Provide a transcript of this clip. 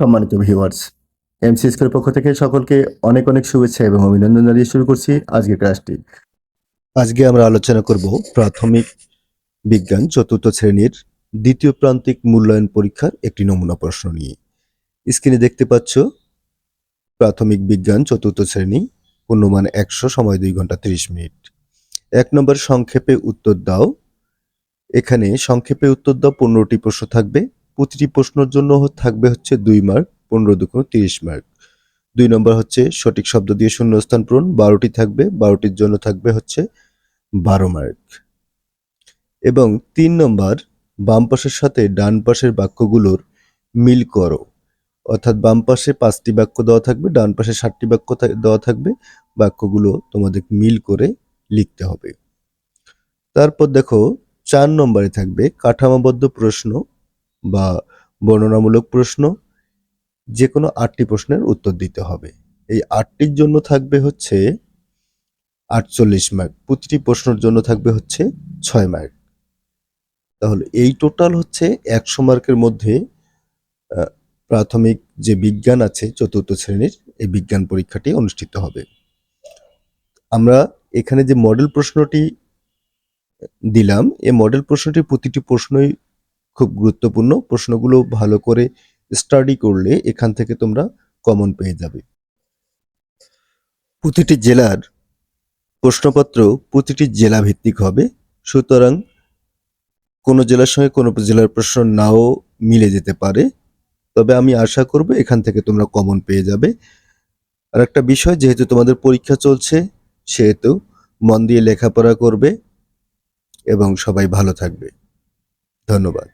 সম্মানিত viewers MC পক্ষ থেকে সকলকে অনেক অনেক শুভেচ্ছা এবং অভিনন্দন জানিয়ে শুরু করছি আজকের ক্লাসটি আজকে আমরা আলোচনা করব প্রাথমিক বিজ্ঞান চতুর্থ শ্রেণির দ্বিতীয় প্রান্তিক মূল্যায়ন পরীক্ষার একটি নমুনা প্রশ্ন নিয়ে। স্ক্রিনে দেখতে পাচ্ছ, প্রাথমিক বিজ্ঞান চতুর্থ শ্রেণি, পূর্ণমান একশো, সময় দুই ঘণ্টা তিরিশ মিনিট। এক নম্বর সংক্ষেপে উত্তর দাও। এখানে সংক্ষেপে উত্তর দাও, পনেরোটি প্রশ্ন থাকবে। প্রতিটি প্রশ্নের জন্য থাকবে হচ্ছে দুই মার্ক পনেরো দুগুণ তিরিশ মার্ক দুই নম্বর হচ্ছে সঠিক শব্দ দিয়ে শূন্যস্থান পূরণ, বারোটি থাকবে, বারোটির জন্য থাকবে হচ্ছে বারো মার্ক এবং তিন নম্বর, বাম পাশের সাথে ডান পাশের বাক্যগুলোর মিল করো। অর্থাৎ বাম পাশে পাঁচটি বাক্য দেওয়া থাকবে, ডান পাশে ষাটটি বাক্য দেওয়া থাকবে, বাক্যগুলো তোমাদের মিল করে লিখতে হবে। তারপর দেখো, চার নম্বরে থাকবে কাঠামোবদ্ধ প্রশ্ন বা বর্ণনামূলক প্রশ্ন যে কোনো আটটি প্রশ্নের উত্তর দিতে হবে। এই আটটির জন্য থাকবে হচ্ছে আটচল্লিশ মার্ক প্রতিটি প্রশ্নের জন্য থাকবে হচ্ছে ছয় মার্ক তাহলে এই টোটাল হচ্ছে একশো মার্কের মধ্যে প্রাথমিক যে বিজ্ঞান আছে, চতুর্থ শ্রেণির এই বিজ্ঞান পরীক্ষাটি অনুষ্ঠিত হবে। আমরা এখানে যে মডেল প্রশ্নটি দিলাম, এই মডেল প্রশ্নটি প্রতিটি প্রশ্নই খুব গুরুত্বপূর্ণ প্রশ্নগুলো ভালো করে স্টাডি করলে এখান থেকে তোমরা কমন পেয়ে যাবে। প্রতিটি জেলার প্রশ্নপত্র প্রতিটি জেলা ভিত্তিক হবে, সুতরাং কোনো জেলার সঙ্গে কোনো জেলার প্রশ্ন নাও মিলে যেতে পারে, তবে আমি আশা করব এখান থেকে তোমরা কমন পেয়ে যাবে। আর একটা বিষয়, যেহেতু তোমাদের পরীক্ষা চলছে, সেহেতু মন দিয়ে লেখাপড়া করবে এবং সবাই ভালো থাকবে। ধন্যবাদ।